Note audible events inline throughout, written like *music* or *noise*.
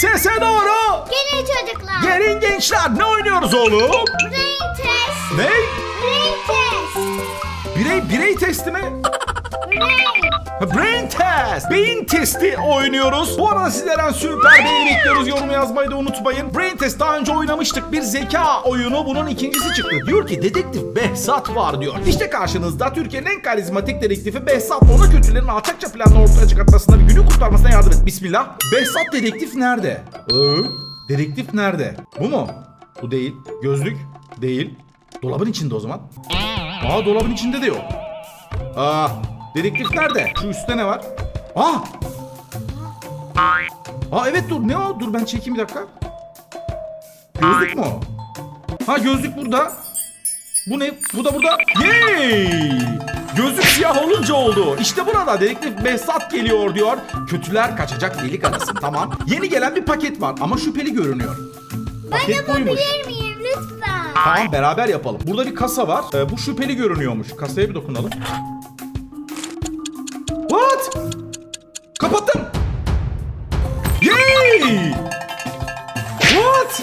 Sese doğru. Gelin çocuklar. Gelin gençler ne oynuyoruz oğlum? Brain test. Ne? Brain test. Birey birey testi mi? Brain. Test. Beyin testi oynuyoruz. Bu arada sizlerden süper beğeni bekliyoruz. Yorum yazmayı da unutmayın. Brain test daha önce oynamıştık. Bir zeka oyunu. Bunun ikincisi çıktı. Diyor ki dedektif Behzat var diyor. İşte karşınızda Türkiye'nin en karizmatik dedektifi Behzat. Ona kötülerin alçakça planını ortaya çıkartmasına ve günü kurtarmasına yardım et. Bismillah. Behzat dedektif nerede? Ee, dedektif nerede? Bu mu? Bu değil. Gözlük? Değil. Dolabın içinde o zaman. Aa dolabın içinde de yok. Aa, dedektif nerede? Şu üstte ne var? Aa! Aa evet dur ne o? Dur ben çekeyim bir dakika. Gözlük mü o? Ha gözlük burada. Bu ne? Bu da burada. Yay! Gözlük siyah olunca oldu. İşte burada dedektif Behzat geliyor diyor. Kötüler kaçacak delik arasın tamam. Yeni gelen bir paket var ama şüpheli görünüyor. Ben Paket buymuş. yapabilir miyim lütfen? Tamam beraber yapalım. Burada bir kasa var. Ee, bu şüpheli görünüyormuş. Kasaya bir dokunalım. Kapattım. Yay! What?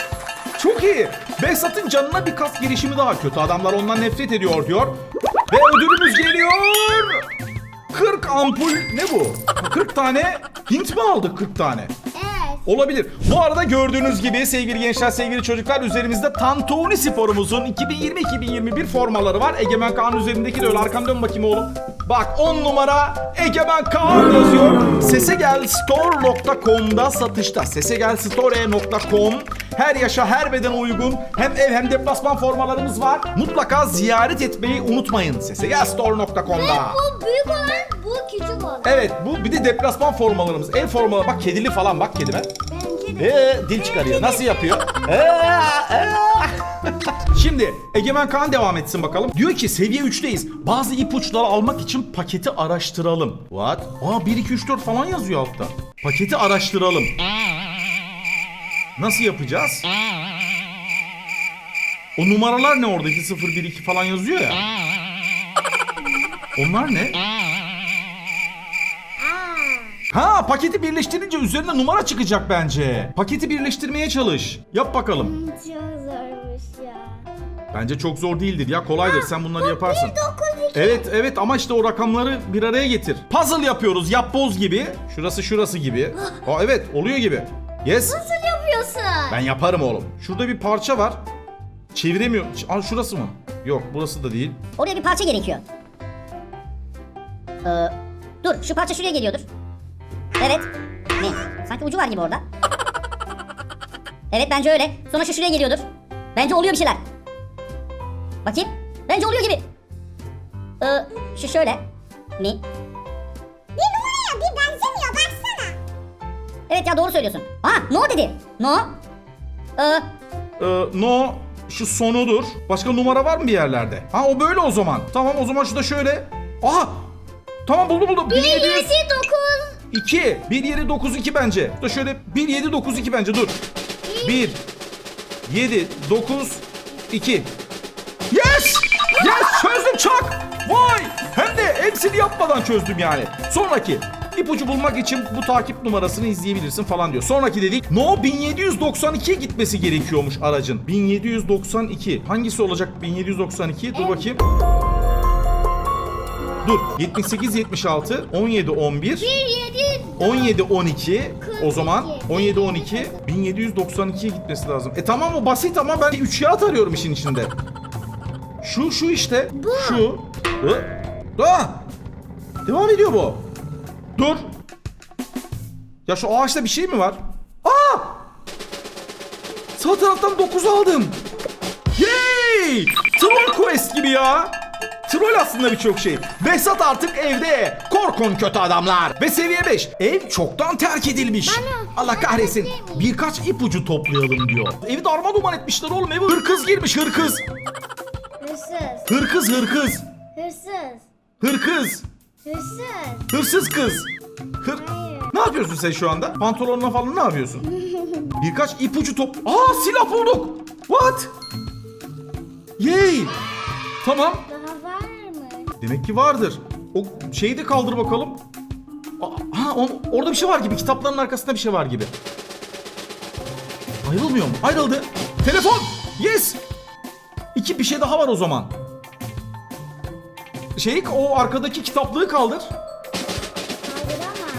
Çok iyi. Behzat'ın canına bir kas girişimi daha kötü. Adamlar ondan nefret ediyor diyor. Ve ödülümüz geliyor. 40 ampul ne bu? 40 tane Hint mi aldık 40 tane? Olabilir. Bu arada gördüğünüz gibi sevgili gençler, sevgili çocuklar üzerimizde Tantuni sporumuzun 2020-2021 formaları var. Egemen Kaan üzerindeki de öyle. Arkamda dön bakayım oğlum. Bak 10 numara Egemen Kaan yazıyor. Sesegelsstore.com'da satışta. Sesegelsstore.com her yaşa her bedene uygun hem ev hem deplasman formalarımız var. Mutlaka ziyaret etmeyi unutmayın. Sesegelsstore.com'da. Bu büyük olan, bu küçük olan. Evet bu bir de deplasman formalarımız. Ev formaları bak kedili falan bak kedime. Benimki de. Ee, dil çıkarıyor. Nasıl yapıyor? *laughs* Ee, ee. Şimdi Egemen Kaan devam etsin bakalım. Diyor ki seviye 3'teyiz. Bazı ipuçları almak için paketi araştıralım. What? Aa 1 2 3 4 falan yazıyor altta. Paketi araştıralım. Nasıl yapacağız? O numaralar ne oradaki 0 1 2 falan yazıyor ya. Onlar ne? Ha paketi birleştirince üzerinde numara çıkacak bence. Paketi birleştirmeye çalış. Yap bakalım. Bence çok zor değildir ya kolaydır sen bunları yaparsın. 9 2. Evet evet ama işte o rakamları bir araya getir. Puzzle yapıyoruz yapboz gibi. Şurası şurası gibi. *gasps* Aa evet oluyor gibi. Yes. Nasıl yapıyorsun? Ben yaparım oğlum. Şurada bir parça var. Çeviremiyorum. Ç- Aa şurası mı? Yok burası da değil. Oraya bir parça gerekiyor. Ee, dur şu parça şuraya geliyordur. Evet. Ne? Sanki ucu var gibi orada. *laughs* Evet bence öyle. Sonra şu şuraya geliyordur. Bence oluyor bir şeyler. Bakayım. Bence oluyor gibi. Ee, şu şöyle. Mi? Bir numaraya bir benzemiyor baksana. Evet ya doğru söylüyorsun. Aa no dedi. No. Ee, Ee, no şu sonudur. Başka numara var mı bir yerlerde? Ha o böyle o zaman. Tamam o zaman şu da şöyle. Aha! Tamam buldum buldum. 1 7 1700 9. 2 1 7 9 2 bence. Da şöyle 1 7 9 2 bence dur. 1 7 9 2 Yes! Çözdüm çak. Vay! Hem de hepsini yapmadan çözdüm yani. Sonraki ipucu bulmak için bu takip numarasını izleyebilirsin falan diyor. Sonraki dedik no 1792'ye gitmesi gerekiyormuş aracın. 1792. Hangisi olacak 1792? Dur bakayım. Dur. 78 76 17 11 1 7 17 12 o zaman 42. 17 12 1792'ye gitmesi lazım. E tamam o basit ama ben 3 kağıt arıyorum işin içinde. Şu şu işte. Şu. Hı? Ah! Devam ediyor bu. Dur. Ya şu ağaçta bir şey mi var? Aa! Sağ taraftan 9 aldım. Yay! Troll Quest gibi ya. Troll aslında birçok şey. Behzat artık evde. Korkun kötü adamlar. Ve seviye 5. Ev çoktan terk edilmiş. Allah kahretsin. Birkaç ipucu toplayalım diyor. Evi darma duman etmişler oğlum. Evi hırkız girmiş hırkız. Hırsız. Hırkız hırkız. Hırsız. Hırkız. Hırsız. Hırsız kız. Hır... Ne yapıyorsun sen şu anda? Pantolonuna falan ne yapıyorsun? Birkaç ipucu top... Aa silah bulduk. What? Yay. Tamam. Daha var mı? Demek ki vardır. O şeyi de kaldır bakalım. Aa, Ha o- orada bir şey var gibi. Kitapların arkasında bir şey var gibi. Ayrılmıyor mu? Ayrıldı. Telefon. Yes. İki bir şey daha var o zaman. Şey o arkadaki kitaplığı kaldır. Kaldıramam.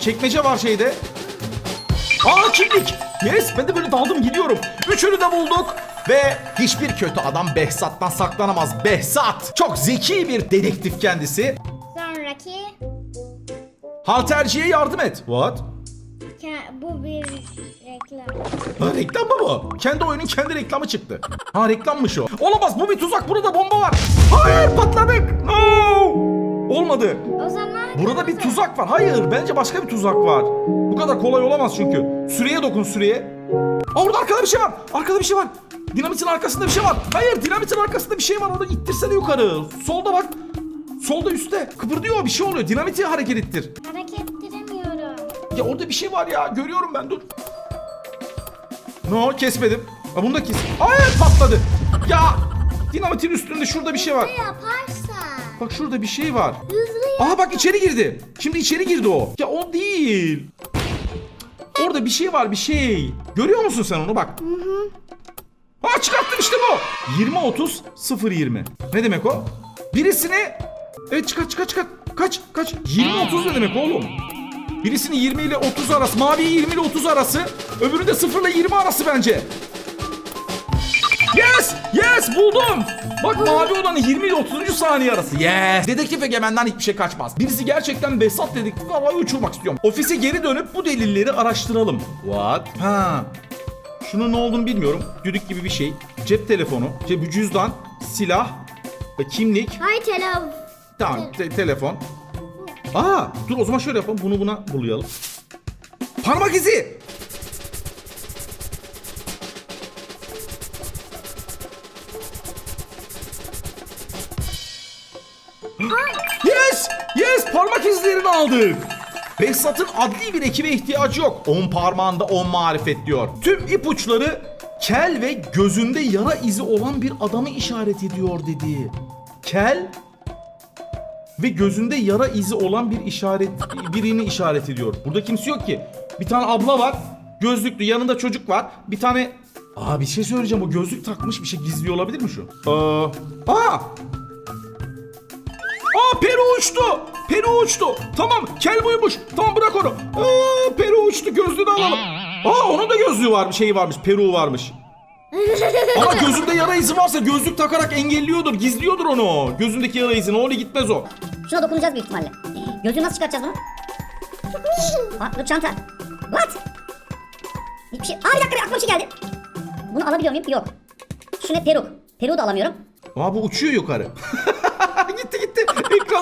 Çekmece var şeyde. Aa kimlik. Yes ben de böyle daldım gidiyorum. Üçünü de bulduk. Ve hiçbir kötü adam Behzat'tan saklanamaz. Behzat çok zeki bir dedektif kendisi. Sonraki Halterciye yardım et. What? bu bir reklam. Reklam mı bu? Kendi oyunun kendi reklamı çıktı. Ha reklammış o. Olamaz bu bir tuzak burada bomba var. Hayır patladık. No. Olmadı. O zaman Burada bir tuzak var. Hayır bence başka bir tuzak var. Bu kadar kolay olamaz çünkü. Süreye dokun süreye. Aa orada arkada bir şey var. Arkada bir şey var. Dinamitin arkasında bir şey var. Hayır dinamitin arkasında bir şey var. Onu ittirsene yukarı. Solda bak. Solda üstte. Kıpırdıyor bir şey oluyor. Dinamiti hareket ettir. hareket ettiremiyorum. Ya orada bir şey var ya. Görüyorum ben dur. No kesmedim. Ha bunu da kes. Hayır patladı. Ya dinamitin üstünde şurada bir şey var. Ne yaparsan Bak şurada bir şey var. hızlı yap. Aha bak içeri girdi. Şimdi içeri girdi o. Ya o değil. Orada bir şey var bir şey. Görüyor musun sen onu bak. Hı hı. Ha çıkarttım işte bu. 20 30 0 20. Ne demek o? Birisini Evet çıkart çıkart çıkart. Kaç kaç. 20 30 ne demek oğlum? Birisini 20 ile 30 arası. Mavi 20 ile 30 arası. Öbürü de 0 ile 20 arası bence. Yes! Yes! Buldum! Bak mavi olan 20 ile 30. saniye arası. Yes! Dedektif Egemen'den hiçbir şey kaçmaz. Birisi gerçekten Besat dedektif havaya uçurmak istiyorum. Ofise geri dönüp bu delilleri araştıralım. What? Ha. Şunun ne olduğunu bilmiyorum. Düdük gibi bir şey. Cep telefonu, cep cüzdan, silah, ve kimlik. Hay telav. Tamam te- telefon. Aa dur o zaman şöyle yapalım. Bunu buna bulayalım. Parmak izi. Yes! Yes! Parmak izlerini aldık. Behzat'ın adli bir ekibe ihtiyacı yok. On parmağında on marifet diyor. Tüm ipuçları kel ve gözünde yara izi olan bir adamı işaret ediyor dedi. Kel ve gözünde yara izi olan bir işaret birini işaret ediyor. Burada kimse yok ki. Bir tane abla var. Gözlüklü yanında çocuk var. Bir tane Aa bir şey söyleyeceğim. O gözlük takmış bir şey gizliyor olabilir mi şu? Aa. Aa. Aa Peru uçtu. Peru uçtu. Tamam kel buymuş. Tamam bırak onu. Aa Peru uçtu. Gözlüğünü alalım. Aa onun da gözlüğü var. Şeyi varmış. Peru varmış. *laughs* Ama gözünde yara izi varsa gözlük takarak engelliyordur, gizliyordur onu. Gözündeki yara izini, öyle gitmez o. Şuna dokunacağız büyük ihtimalle. Gözlüğü nasıl çıkartacağız bunu? *laughs* Aa, dur çanta. What? Hiçbir şey. Aa bir dakika bir aklıma bir şey geldi. Bunu alabiliyor muyum? Yok. Şu ne peruk. Peruğu da alamıyorum. Aa bu uçuyor yukarı. *laughs*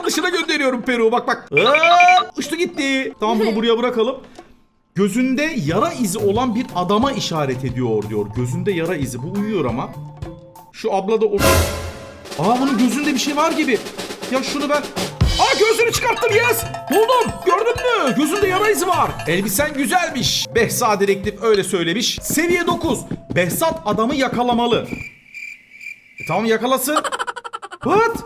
dışına gönderiyorum Peru. Bak bak. Aa, uçtu gitti. Tamam bunu *laughs* buraya bırakalım. Gözünde yara izi olan bir adama işaret ediyor diyor. Gözünde yara izi. Bu uyuyor ama. Şu abla da o... Aa bunun gözünde bir şey var gibi. Ya şunu ben... Aa gözünü çıkarttım yes. Buldum. Gördün mü? Gözünde yara izi var. Elbisen güzelmiş. Behzat dedektif öyle söylemiş. Seviye 9. Behzat adamı yakalamalı. E, tamam yakalasın. *laughs* What?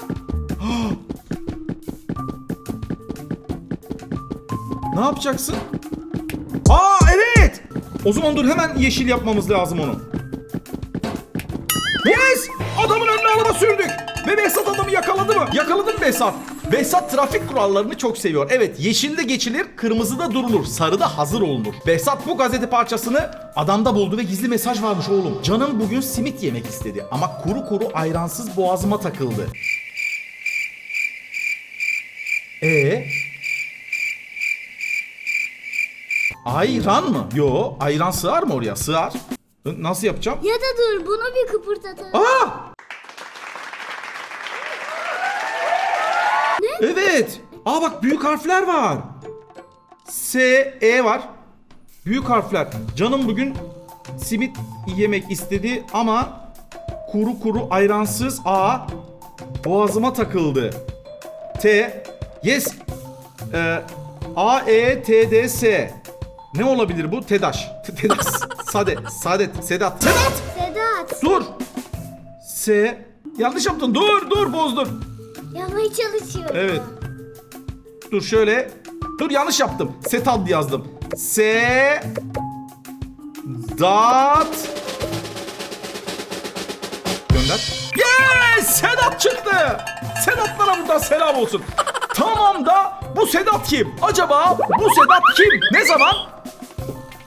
Ne yapacaksın? Aa evet. O zaman dur hemen yeşil yapmamız lazım onu. Yes! Adamın önüne araba sürdük. Ve Behzat adamı yakaladı mı? Yakaladı mı Behzat? Behzat trafik kurallarını çok seviyor. Evet yeşilde geçilir, kırmızıda durulur, sarıda hazır olunur. Behzat bu gazete parçasını adamda buldu ve gizli mesaj varmış oğlum. Canım bugün simit yemek istedi ama kuru kuru ayransız boğazıma takıldı. E Ayran mı? Yo, ayran sığar mı oraya? Sığar. Nasıl yapacağım? Ya da dur bunu bir kıpırdatalım. Aa! Evet. Aa bak büyük harfler var. S, E var. Büyük harfler. Canım bugün simit yemek istedi ama kuru kuru ayransız A boğazıma takıldı. T, yes. Ee, A, E, T, D, S. Ne olabilir bu? Tedaş. Tedaş. Sade. Saadet. Sedat. Sedat! Sedat. Dur. S. Yanlış yaptın. Dur dur bozdur. Yapmaya çalışıyorum. Evet. Dur şöyle. Dur yanlış yaptım. Setad yazdım. S. Sedat. Gönder. Yes! Sedat çıktı. Sedatlara buradan selam olsun. Tamam da bu Sedat kim? Acaba bu Sedat kim? Ne zaman?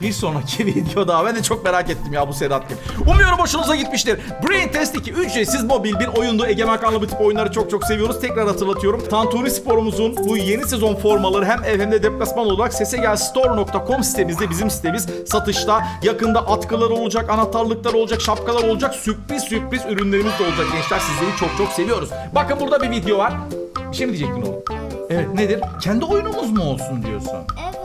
Bir sonraki *laughs* videoda ben de çok merak ettim ya bu Sedat kim. Umuyorum hoşunuza gitmiştir. Brain Test 2 ücretsiz mobil bir oyundu. Egemen Kanlı bu tip oyunları çok çok seviyoruz. Tekrar hatırlatıyorum. Tantuni Spor'umuzun bu yeni sezon formaları hem ev hem de deplasman olarak sesegelstore.com sitemizde bizim sitemiz satışta. Yakında atkılar olacak, anahtarlıklar olacak, şapkalar olacak. Sürpriz sürpriz ürünlerimiz de olacak gençler. Sizleri çok çok seviyoruz. Bakın burada bir video var. Bir şey mi diyecektin oğlum? Evet nedir? Kendi oyunumuz mu olsun diyorsun? Evet.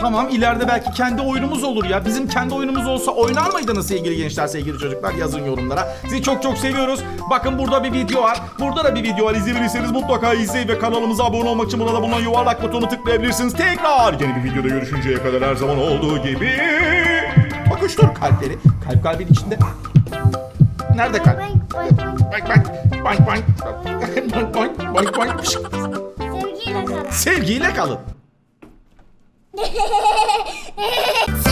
Tamam ileride belki kendi oyunumuz olur ya. Bizim kendi oyunumuz olsa oynar mıydınız sevgili gençler, sevgili çocuklar? Yazın yorumlara. Sizi çok çok seviyoruz. Bakın burada bir video var. Burada da bir video var. İzlemediyseniz mutlaka izleyin ve kanalımıza abone olmak için burada bulunan yuvarlak butonu tıklayabilirsiniz. Tekrar yeni bir videoda görüşünceye kadar her zaman olduğu gibi. Bakıştır kalpleri. Kalp kalbin içinde. Nerede kalp? Boink boink. Boink boink. Boink boink boink. Pişt. Sevgiyle kalın. Sevgiyle kalın. ええ。